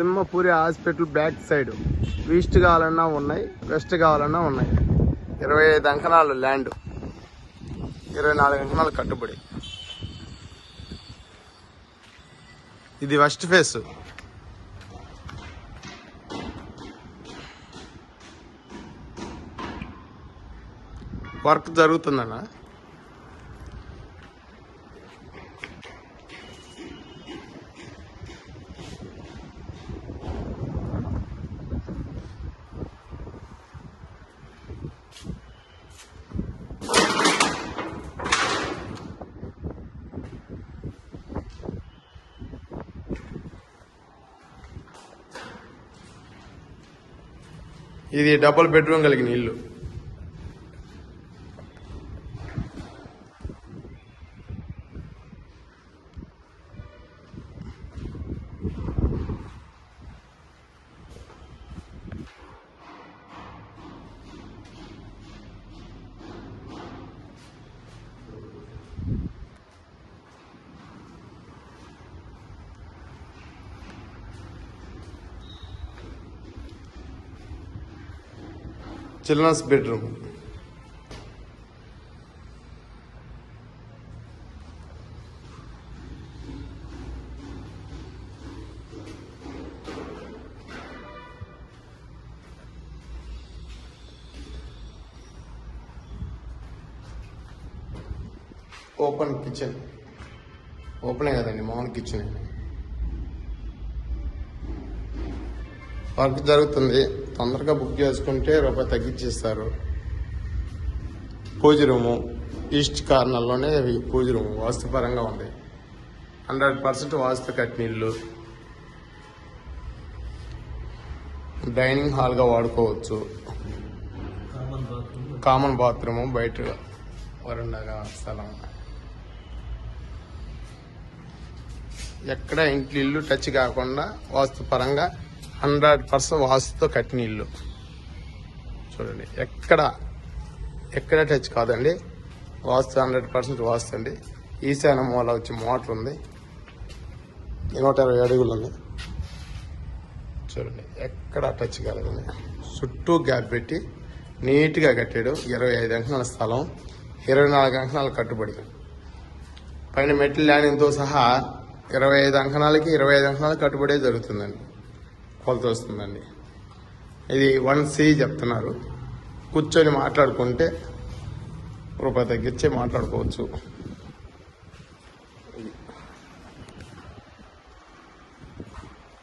Simhapuri hospital back side east కావాలన్నా ఉన్నాయి west కావాలన్నా ఉన్నాయి. ఇరవై ఐదు అంకణాలు ల్యాండ్. ఇరవై నాలుగు అంకణాలు కట్టుబడి. ఇది వెస్ట్ ఫేస్. వర్క్ జరుగుతుందన్న? ఇది డబుల్ బెడ్రూమ్ కలిగిన ఇల్లు. Children's bedroom. Open kitchen. ఓపెనే కదండి మామూలు కిచెన్. వర్క్ జరుగుతుంది. తొందరగా బుక్ చేసుకుంటే రూపాయి తగ్గించేస్తారు. పూజ రూము ఈస్ట్ కార్నర్లోనే అవి పూజ రూము వాస్తుపరంగా ఉంది. హండ్రెడ్ పర్సెంట్ వాస్తు కట్టిన ఇల్లు డైనింగ్ హాల్గా వాడుకోవచ్చు. Common bathroom. కామన్ బాత్రూము బయట వరండాగా స్థలం. ఎక్కడ ఇంట్లో ఇల్లు టచ్ కాకుండా వాస్తు పరంగా హండ్రెడ్ పర్సెంట్ వాస్తుతో కట్టిన ఇల్లు. చూడండి ఎక్కడ ఎక్కడ టచ్ కాదండి. వాస్తు హండ్రెడ్ పర్సెంట్ వాస్తు అండి. ఈశాన్య మూల వచ్చి మోటార్ ఉంది. నూట ఇరవై అడుగులు ఉంది. చూడండి ఎక్కడ టచ్ కాలేదండి. చుట్టూ గ్యాప్ పెట్టి నీట్గా కట్టాడు. ఇరవై ఐదు అంకణాల స్థలం ఇరవై నాలుగు అంకణాలు కట్టుబడి. పైన మెట్ల ల్యాండింగ్తో సహా ఇరవై ఐదు అంకణాలకి ఇరవై ఐదు అంకణాలు కట్టుబడే జరుగుతుందండి. కొలత వస్తుందండి. ఇది వన్ సి చెప్తున్నారు. కూర్చొని మాట్లాడుకుంటే రూపాయి తగ్గించి మాట్లాడుకోవచ్చు.